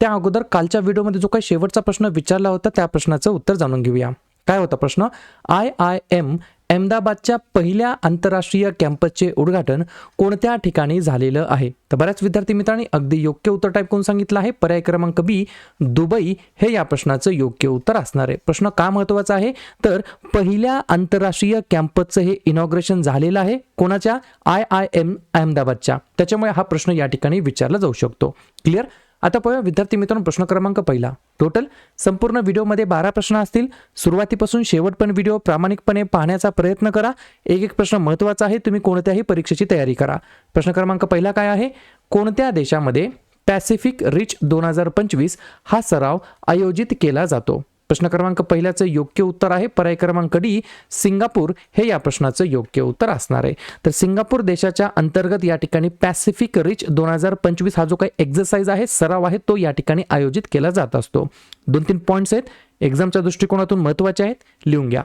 त्या अगोदर कालच्या व्हिडिओमध्ये जो काही शेवटचा प्रश्न विचारला होता त्या प्रश्नाचं उत्तर जाणून घेऊया. काय होता प्रश्न? आय आय एम अहमदाबादच्या पहिल्या आंतरराष्ट्रीय कॅम्पसचे उद्घाटन कोणत्या ठिकाणी झालेलं आहे? तर बऱ्याच विद्यार्थी मित्रांनी अगदी योग्य उत्तर टाईप करून सांगितलं आहे. पर्याय क्रमांक बी दुबई हे या प्रश्नाचं योग्य उत्तर असणार आहे. प्रश्न का महत्त्वाचा आहे? तर पहिल्या आंतरराष्ट्रीय कॅम्पसचं हे इनॉग्रेशन झालेलं आहे. कोणाच्या? आय आय एम अहमदाबादच्या. त्याच्यामुळे हा प्रश्न या ठिकाणी विचारला जाऊ शकतो. क्लिअर आता पाहूया विद्यार्थी मित्रांनो प्रश्न क्रमांक पहिला. टोटल संपूर्ण व्हिडिओमध्ये बारा प्रश्न असतील. सुरुवातीपासून शेवट पण व्हिडिओ प्रामाणिकपणे पाहण्याचा प्रयत्न करा. एक एक प्रश्न महत्त्वाचा आहे तुम्ही कोणत्याही परीक्षेची तयारी करा. प्रश्न क्रमांक पहिला काय आहे? कोणत्या देशामध्ये पॅसिफिक रिच दोन हजार पंचवीस हा सराव आयोजित केला जातो? प्रश्न क्रमांक पहिल्याचं योग्य उत्तर आहे. पर्याय क्रमांक डी सिंगापूर हे या प्रश्नाचं योग्य उत्तर असणार आहे. तर सिंगापूर देशाच्या अंतर्गत या ठिकाणी पॅसिफिक रिच दोन हजार पंचवीस हा जो काही एक्झरसाइज आहे सराव आहे तो या ठिकाणी आयोजित केला जात असतो. दोन तीन पॉईंट्स आहेत. एक्झामच्या दृष्टिकोनातून महत्त्वाचे आहेत. लिहून घ्या.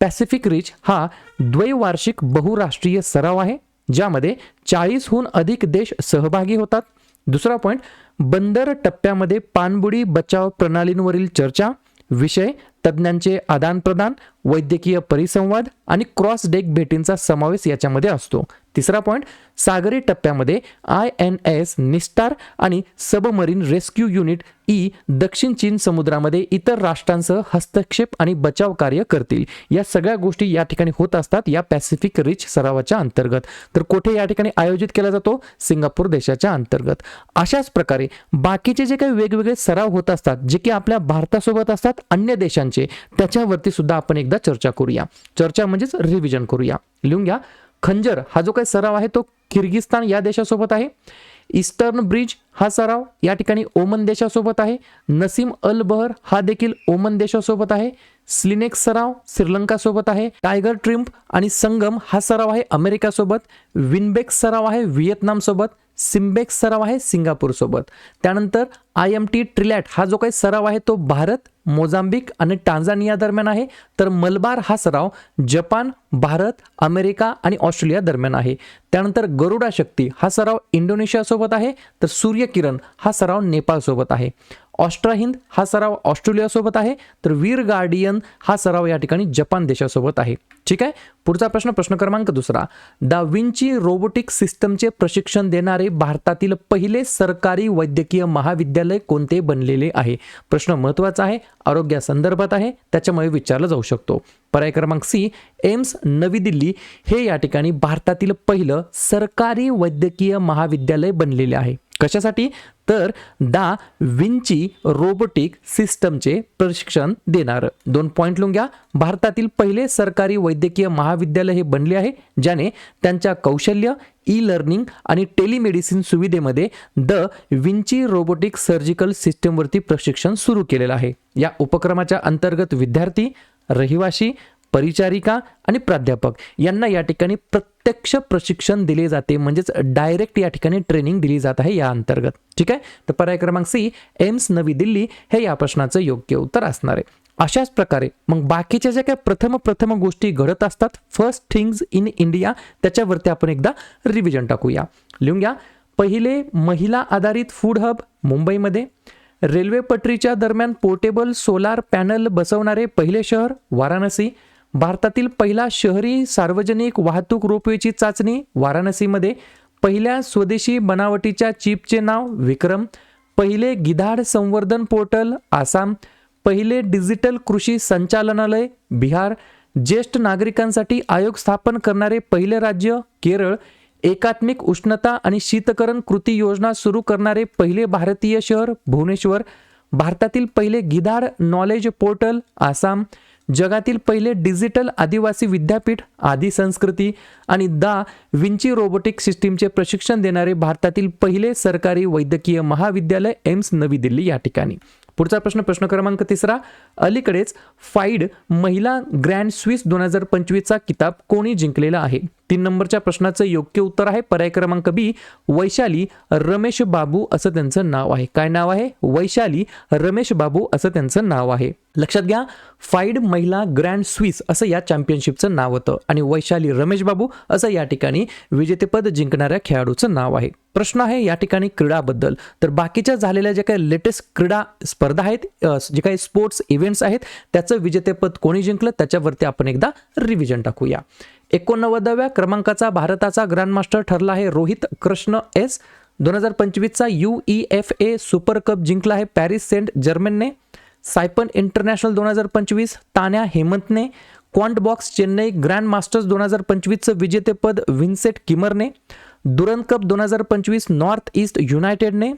पॅसिफिक रिच हा द्वैवार्षिक बहुराष्ट्रीय सराव आहे ज्यामध्ये चाळीसहून अधिक देश सहभागी होतात. दुसरा पॉईंट बंदर टप्प्यामध्ये पाणबुडी बचाव प्रणालींवरील चर्चा विषय तज्ज्ञांचे आदानप्रदान वैद्यकीय परिसंवाद आणि क्रॉस डेक भेटींचा समावेश याच्यामध्ये असतो. तिसरा पॉईंट सागरी टप्प्यामध्ये आय एन एस निस्टार आणि सबमरीन रेस्क्यू युनिट ई दक्षिण चीन समुद्रामध्ये इतर राष्ट्रांसह हस्तक्षेप आणि बचाव कार्य करतील. या सगळ्या गोष्टी या ठिकाणी होत असतात या पॅसिफिक रिच सरावाच्या अंतर्गत. तर कोठे या ठिकाणी आयोजित केला जातो? सिंगापूर देशाच्या अंतर्गत. अशाच प्रकारे बाकीचे जे काही वेगवेगळे सराव होत असतात जे की आपल्या भारतासोबत असतात अन्य देशांचे त्याच्यावरती सुद्धा आपण एकदा चर्चा करूया. चर्चा म्हणजेच रिव्हिजन करूया. लिहून घ्या. खंजर हा जो काही सराव आहे तो किर्गिस्तान या देशासोबत आहे. ईस्टर्न ब्रिज हा सराव या ठिकाणी ओमन देशासोबत आहे. नसीम अल बहर हा देखील ओमन देशासोबत आहे. स्लिनेक्स सराव श्रीलंका सोबत आहे. टायगर ट्रिम्प आणि संगम हा सराव आहे अमेरिकासोबत. विनबेक्स सराव आहे व्हिएतनाम सोबत. सिम्बेक्स सराव आहे सिंगापूरसोबत त्यानंतर आय एम टी ट्रिलॅट हा जो काही सराव आहे तो भारत मोझांबिक आणि टांझानिया दरम्यान आहे. तर मलबार हा सराव जपान भारत अमेरिका आणि ऑस्ट्रेलिया दरम्यान आहे. त्यानंतर गरुडा शक्ती हा सराव इंडोनेशियासोबत आहे. तर सूर्यकिरण हा सराव नेपाळसोबत आहे. ऑस्ट्रा हिंद हा सराव ऑस्ट्रेलियासोबत आहे तर वीर गार्डियन हा सराव या ठिकाणी जपान देशासोबत आहे. ठीक आहे? पुढचा प्रश्न प्रश्न क्रमांक दुसरा. दा विंची रोबोटिक सिस्टमचे प्रशिक्षण देणारे भारतातील पहिले सरकारी वैद्यकीय महाविद्यालय कोणते बनलेले आहे? प्रश्न महत्त्वाचा आहे आरोग्यासंदर्भात आहे त्याच्यामुळे विचारला जाऊ शकतो. पर्याय क्रमांक सी एम्स नवी दिल्ली हे या ठिकाणी भारतातील पहिलं सरकारी वैद्यकीय महाविद्यालय बनलेले आहे. कशासाठी? तर दा विंची रोबोटिक सिस्टमचे प्रशिक्षण देणार. दोन पॉईंट लिहून घ्या. भारतातील पहिले सरकारी वैद्यकीय महाविद्यालय हे बनले आहे ज्याने त्यांच्या कौशल्य ई लर्निंग आणि टेलिमेडिसिन सुविधेमध्ये द विंची रोबोटिक सर्जिकल सिस्टमवरती प्रशिक्षण सुरू केलेलं आहे. या उपक्रमाच्या अंतर्गत विद्यार्थी रहिवाशी परिचारिका आणि प्राध्यापक यांना या ठिकाणी प्रत्यक्ष प्रशिक्षण दिले जाते. म्हणजेच डायरेक्ट या ठिकाणी ट्रेनिंग दिली जात आहे या अंतर्गत. ठीक आहे? तर पर्याय क्रमांक सी एम्स नवी दिल्ली हे या प्रश्नाचं योग्य उत्तर असणार आहे. अशाच प्रकारे मग बाकीच्या ज्या काही प्रथम प्रथम गोष्टी घडत असतात फर्स्ट थिंग्स इन इंडिया त्याच्यावरती आपण एकदा रिव्हिजन टाकूया. लिहून घ्या. पहिले महिला आधारित फूड हब मुंबईमध्ये. रेल्वे पटरीच्या दरम्यान पोर्टेबल सोलार पॅनल बसवणारे पहिले शहर वाराणसी. भारतातील पहिला शहरी सार्वजनिक वाहतूक रोपवेची चाचणी वाराणसीमध्ये. पहिल्या स्वदेशी बनावटीच्या चिपचे नाव विक्रम. पहिले गिधाड संवर्धन पोर्टल आसाम. पहिले डिजिटल कृषी संचालनालय बिहार. ज्येष्ठ नागरिकांसाठी आयोग स्थापन करणारे पहिले राज्य केरळ. एकात्मिक उष्णता आणि शीतकरण कृती योजना सुरू करणारे पहिले भारतीय शहर भुवनेश्वर. भारतातील पहिले गिधाड नॉलेज पोर्टल आसाम. जगातील पहिले डिजिटल आदिवासी विद्यापीठ आदी संस्कृती आणि दा विंची रोबोटिक सिस्टीमचे प्रशिक्षण देणारे भारतातील पहिले सरकारी वैद्यकीय महाविद्यालय एम्स नवी दिल्ली या ठिकाणी. पुढचा प्रश्न प्रश्न क्रमांक तिसरा. अलीकडेच फाईड महिला ग्रँड स्विस दोन हजार पंचवीसचा किताब कोणी जिंकलेला आहे? तीन नंबरच्या प्रश्नाचं योग्य उत्तर आहे. पर्याय क्रमांक बी वैशाली रमेश बाबू असं त्यांचं नाव आहे. काय नाव आहे? वैशाली रमेश बाबू असं त्यांचं नाव आहे. लक्षात घ्या फाईड महिला ग्रँड स्विस असं या चॅम्पियनशिपचं नाव होतं आणि वैशाली रमेश बाबू असं या ठिकाणी विजेतेपद जिंकणाऱ्या खेळाडूचं नाव आहे. प्रश्न आहे या ठिकाणी क्रीडाबद्दल. तर बाकीच्या झालेल्या ज्या काही लेटेस्ट क्रीडा स्पर्धा आहेत जे काही स्पोर्ट्स इव्हेंट्स आहेत त्याचं विजेतेपद कोणी जिंकलं? त्याच्यावरती आपण एकदा रिव्हिजन टाकूया. एकोणनव्वदाव्या क्रमांकाचा भारताचा ग्रँडमास्टर ठरला आहे रोहित कृष्ण एस. दोन हजार पंचवीसचा U E F A super cup जिंकला आहे पॅरिस सेंट जर्मनने. सायपन इंटरनॅशनल दोन हजार पंचवीस Tanya हेमंतने. Quant Box Chennai Grand Masters दोन हजार पंचवीसचं विजेतेपद व्हिन्सेट किमरने. दुरन कप दोन हजार पंचवीस नॉर्थ ईस्ट युनायटेडने.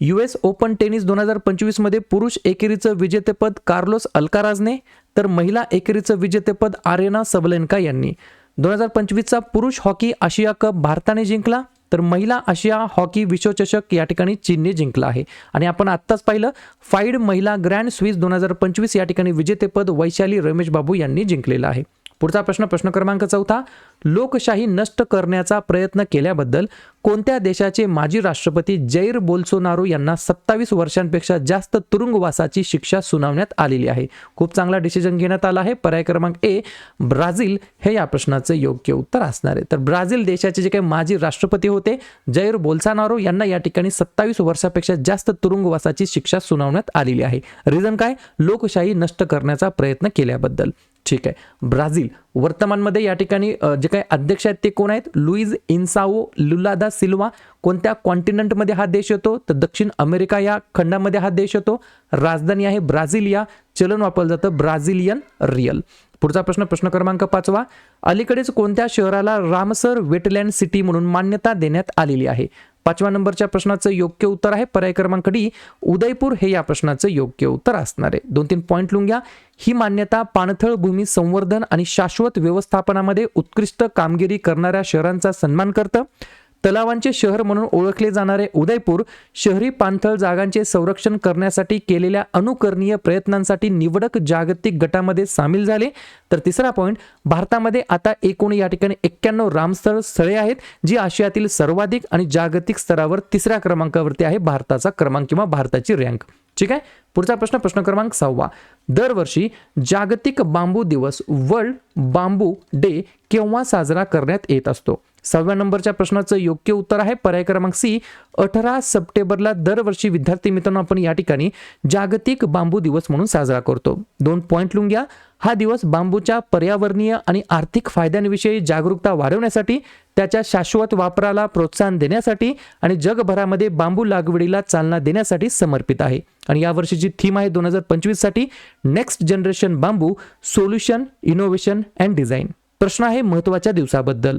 यू एस ओपन टेनिस दोन हजार पंचवीसमध्ये पुरुष एकेरीचं विजेतेपद कार्लोस अल्काराजने. तर महिला एकेरीचं विजेतेपद आर्यना सबलेनका यांनी. दोन हजार पंचवीसचा पुरुष हॉकी आशिया कप भारताने जिंकला तर महिला आशिया हॉकी विश्वचषक या ठिकाणी चीनने जिंकला आहे. आणि आपण आत्ताच पाहिलं फाईड महिला ग्रँड स्विस दोन हजार पंचवीस या ठिकाणी विजेतेपद वैशाली रमेश बाबू यांनी जिंकलेलं आहे. पुढचा प्रश्न प्रश्न क्रमांक चौथा. लोकशाही नष्ट करण्याचा प्रयत्न केल्याबद्दल कोणत्या देशाचे माजी राष्ट्रपती जैर बोल्सोनारो यांना सत्तावीस वर्षांपेक्षा जास्त तुरुंगवासाची शिक्षा सुनावण्यात आलेली आहे? खूप चांगला डिसिजन घेण्यात आला आहे. पर्याय क्रमांक ए ब्राझील. हे या प्रश्नाचं योग्य उत्तर असणार आहे. तर ब्राझील देशाचे जे काही माजी राष्ट्रपती होते जैर बोल्सानारो यांना या ठिकाणी सत्तावीस वर्षापेक्षा जास्त तुरुंगवासाची शिक्षा सुनावण्यात आलेली आहे. रिझन काय? लोकशाही नष्ट करण्याचा प्रयत्न केल्याबद्दल. ठीक आहे. ब्राझील वर्तमानमध्ये या ठिकाणी जे काही अध्यक्ष आहेत ते कोण आहेत? Luiz Inacio Lula da Silva. कोणत्या कॉन्टिनेंटमध्ये हा देश येतो? तर दक्षिण अमेरिका या खंडामध्ये हा देश येतो. राजधानी आहे ब्राझिलिया चलन वापरलं जातं ब्राझिलियन रियल. पुढचा प्रश्न प्रश्न क्रमांक पाचवा. अलीकडेच कोणत्या शहराला रामसर वेटलँड सिटी म्हणून मान्यता देण्यात आलेली आहे? पाचव्या नंबरच्या प्रश्नाचं योग्य उत्तर आहे. पर्याय क्रमांक डी उदयपूर हे या प्रश्नाचं योग्य उत्तर असणार आहे. दोन तीन पॉईंट लिहून घ्या. ही मान्यता पाणथळ भूमी संवर्धन आणि शाश्वत व्यवस्थापनामध्ये उत्कृष्ट कामगिरी करणाऱ्या शहरांचा सन्मान करतं. तलावांचे शहर म्हणून ओळखले जाणारे उदयपूर शहरी पाणथळ जागांचे संरक्षण करण्यासाठी केलेल्या अनुकरणीय प्रयत्नांसाठी निवडक जागतिक गटामध्ये सामील झाले. तर तिसरा पॉईंट भारतामध्ये आता एकूण या ठिकाणी एक्क्याण्णव रामस्थळ स्थळे आहेत जी आशियातील सर्वाधिक आणि जागतिक स्तरावर तिसऱ्या क्रमांकावरती आहे भारताचा क्रमांक किंवा भारताची रँक. ठीक आहे? पुढचा प्रश्न प्रश्न क्रमांक सहावा. दरवर्षी जागतिक बांबू दिवस वर्ल्ड बांबू डे केव्हा साजरा करण्यात येत असतो? सहाव्या नंबरच्या प्रश्नाचं योग्य उत्तर आहे. पर्याय क्रमांक सी अठरा सप्टेंबरला दरवर्षी विद्यार्थी मित्रांनो आपण या ठिकाणी जागतिक बांबू दिवस म्हणून साजरा करतो. दोन पॉईंट लिहून घ्या. हा दिवस बांबूच्या पर्यावरणीय आणि आर्थिक फायद्यांविषयी जागरूकता वाढवण्यासाठी त्याच्या शाश्वत वापराला प्रोत्साहन देण्यासाठी आणि जगभरामध्ये बांबू लागवडीला चालना देण्यासाठी समर्पित आहे. आणि यावर्षीची थीम आहे दोन हजार पंचवीससाठी next generation bamboo solution innovation and design. प्रश्न आहे महत्त्वाच्या दिवसाबद्दल.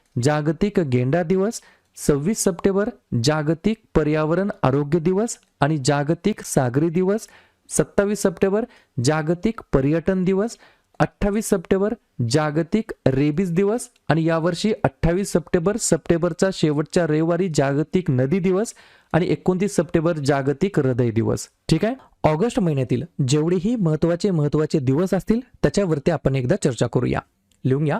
जागतिक गेंडा दिवस सव्वीस सप्टेंबर जागतिक पर्यावरण आरोग्य दिवस आणि जागतिक सागरी दिवस सत्तावीस सप्टेंबर जागतिक पर्यटन दिवस अठ्ठावीस सप्टेंबर जागतिक रेबीज दिवस आणि यावर्षी अठ्ठावीस सप्टेंबर सप्टेंबरचा शेवटच्या रविवारी जागतिक नदी दिवस आणि एकोणतीस सप्टेंबर जागतिक हृदय दिवस. ठीक आहे? ऑगस्ट महिन्यातील जेवढेही महत्त्वाचे महत्त्वाचे दिवस असतील त्याच्यावरती आपण एकदा चर्चा करूया. लिहून घ्या.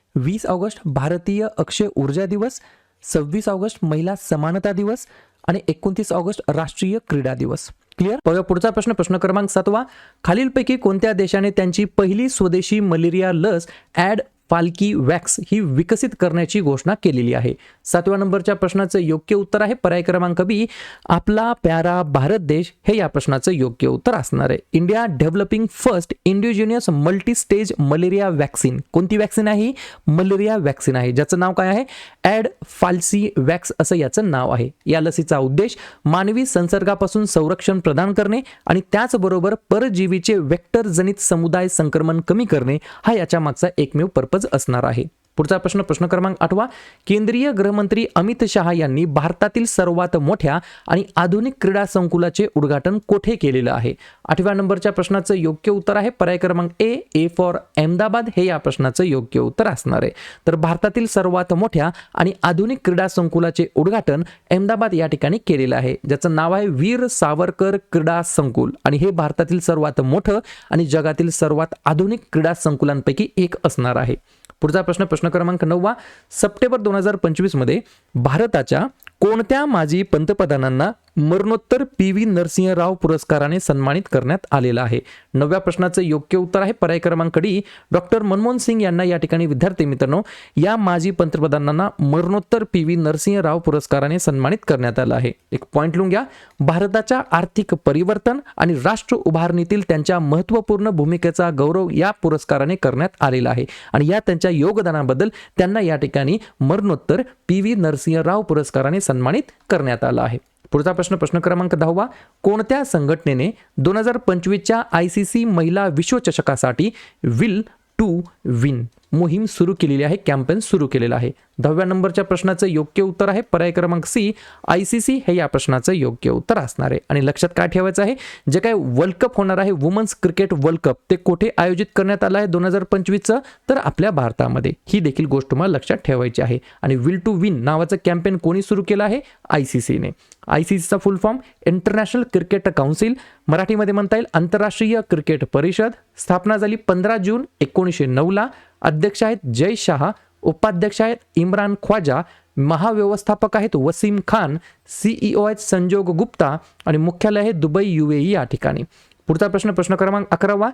वीस ऑगस्ट भारतीय अक्षय ऊर्जा दिवस सव्वीस ऑगस्ट महिला समानता दिवस आणि एकोणतीस ऑगस्ट राष्ट्रीय क्रीडा दिवस. क्लिअर बघा पुढचा प्रश्न प्रश्न क्रमांक सातवा. खालीलपैकी कोणत्या देशाने त्यांची पहिली स्वदेशी मलेरिया लस ॲड फाल्की वॅक्स ही विकसित करण्याची घोषणा केलेली आहे? सातव्या नंबरच्या प्रश्नाचं योग्य उत्तर आहे. पर्याय क्रमांक बी आपला प्यारा भारत देश हे या प्रश्नाचं योग्य उत्तर असणार आहे. India developing first indigenous multi stage malaria vaccine कोणती वॅक्सिन आहे? मलेरिया वॅक्सिन आहे. ज्याचं नाव काय आहे? ॲड फाल्सी वॅक्स असं याचं नाव आहे. या लसीचा उद्देश मानवी संसर्गापासून संरक्षण प्रदान करणे आणि त्याचबरोबर परजीवीचे वेक्टर जनित समुदाय संक्रमण कमी करणे हा याच्या मागचा एकमेव पर्पज असणार आहे. पुढचा प्रश्न प्रश्न क्रमांक आठवा. केंद्रीय गृहमंत्री अमित शहा यांनी भारतातील सर्वात मोठ्या आणि आधुनिक क्रीडा संकुलाचे उद्घाटन कोठे केलेलं आहे? आठव्या नंबरच्या प्रश्नाचं योग्य उत्तर आहे पर्याय क्रमांक ए ए फॉर अहमदाबाद. हे या प्रश्नाचं योग्य उत्तर असणार आहे. तर भारतातील सर्वात मोठ्या आणि आधुनिक क्रीडा संकुलाचे उद्घाटन अहमदाबाद या ठिकाणी केलेलं आहे. ज्याचं नाव आहे वीर सावरकर क्रीडा संकुल. आणि हे भारतातील सर्वात मोठं आणि जगातील सर्वात आधुनिक क्रीडा संकुलांपैकी एक असणार आहे. पुढचा प्रश्न प्रश्न क्रमांक नववा. सप्टेंबर दोन हजार पंचवीसमध्ये भारताच्या कोणत्या माजी पंतप्रधानांना मरणोत्तर पी व्ही नरसिंहराव पुरस्काराने सन्मानित करण्यात आलेला आहे. नवव्या प्रश्नाचं योग्य उत्तर आहे पर्याय क्रमांक डी डॉक्टर मनमोहन सिंग यांना या ठिकाणी विद्यार्थी मित्रांनो या माजी पंतप्रधानांना मरणोत्तर पी व्ही नरसिंहराव पुरस्काराने सन्मानित करण्यात आलं आहे. एक पॉईंट लिहून घ्या. भारताच्या आर्थिक परिवर्तन आणि राष्ट्र उभारणीतील त्यांच्या महत्त्वपूर्ण भूमिकेचा गौरव या पुरस्काराने करण्यात आलेला आहे. आणि या त्यांच्या योगदानाबद्दल त्यांना या ठिकाणी मरणोत्तर पी व्ही नरसिंहराव पुरस्काराने सन्मानित करण्यात आलं आहे. पुढचा प्रश्न प्रश्न क्रमांक दहावा कोणत्या संघटनेने दोन हजार पंचवीसच्या आय सी सी महिला विश्वचषकासाठी विल टू विन मोहीम सुरू केलेली आहे कॅम्पेन सुरू केलेलं आहे? दहाव्या नंबरच्या प्रश्नाचं योग्य उत्तर आहे. पर्याय क्रमांक सी आय सी सी हे या प्रश्नाचं योग्य उत्तर असणार आहे. आणि लक्षात काय ठेवायचं आहे? जे काय वर्ल्ड कप होणार आहे वुमन्स क्रिकेट वर्ल्ड कप ते कुठे आयोजित करण्यात आलं आहे दोन हजार पंचवीसचं? तर आपल्या भारतामध्ये. ही देखील गोष्ट तुम्हाला लक्षात ठेवायची आहे. आणि विल टू विन नावाचं कॅम्पेन कोणी सुरू केलं आहे? आय सी सीने आय सी सीचा full form International Cricket Council मराठीमध्ये म्हणता येईल आंतरराष्ट्रीय क्रिकेट परिषद. स्थापना झाली पंधरा जून एकोणीसशे नऊला. अध्यक्ष आहेत जय शहा उपाध्यक्ष आहेत इम्रान ख्वाजा महाव्यवस्थापक आहेत वसीम खान सीईओ आहेत संजोग गुप्ता आणि मुख्यालय आहे दुबई यू या ठिकाणी. पुढचा प्रश्न प्रश्न क्रमांक अकरावा.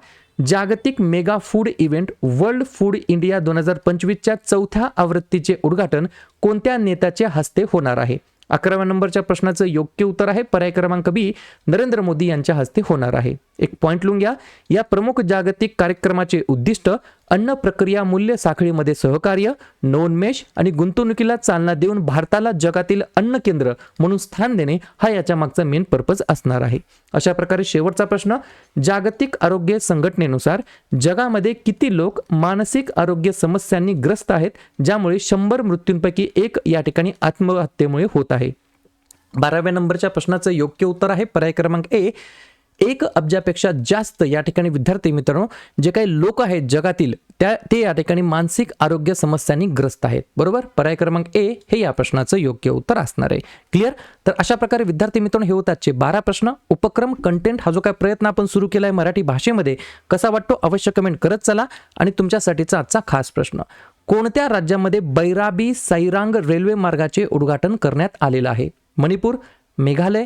जागतिक mega food event World Food India दोन हजार पंचवीसच्या चौथ्या आवृत्तीचे उद्घाटन कोणत्या नेत्याच्या हस्ते होणार आहे? अकराव्या नंबरच्या प्रश्नाचं योग्य उत्तर आहे. पर्याय क्रमांक बी नरेंद्र मोदी यांच्या हस्ते होणार आहे. एक पॉईंट लिहून घ्या या प्रमुख जागतिक कार्यक्रमाचे उद्दिष्ट अन्न प्रक्रिया मूल्य साखळीमध्ये सहकार्य नोनमेश आणि गुंतवणुकीला चालना देऊन भारताला जगातील अन्न केंद्र म्हणून स्थान देणे हा याच्या मागचा मेन पर्पज असणार आहे. अशा प्रकारे शेवटचा प्रश्न जागतिक आरोग्य संघटनेनुसार जगामध्ये किती लोक मानसिक आरोग्य समस्यांनी ग्रस्त आहेत ज्यामुळे शंभर मृत्यूंपैकी एक या ठिकाणी आत्महत्येमुळे होत आहे? बाराव्या नंबरच्या प्रश्नाचं योग्य उत्तर आहे. पर्याय क्रमांक ए एक अब्जापेक्षा जास्त या ठिकाणी विद्यार्थी मित्रांनो जे काही लोक आहेत जगातील त्या ते या ठिकाणी मानसिक आरोग्य समस्यांनी ग्रस्त आहेत. बरोबर? पर्याय क्रमांक ए हे या प्रश्नाचं योग्य उत्तर असणार आहे. क्लिअर तर अशा प्रकारे विद्यार्थी मित्रांनो हे होत आजचे बारा प्रश्न. उपक्रम कंटेंट हा जो काय प्रयत्न आपण सुरू केला आहे मराठी भाषेमध्ये कसा वाटतो अवश्य कमेंट करत चला आणि तुमच्यासाठीचा आजचा खास प्रश्न. कोणत्या राज्यामध्ये बैराबी सैरांग रेल्वे मार्गाचे उद्घाटन करण्यात आलेलं आहे? मणिपूर मेघालय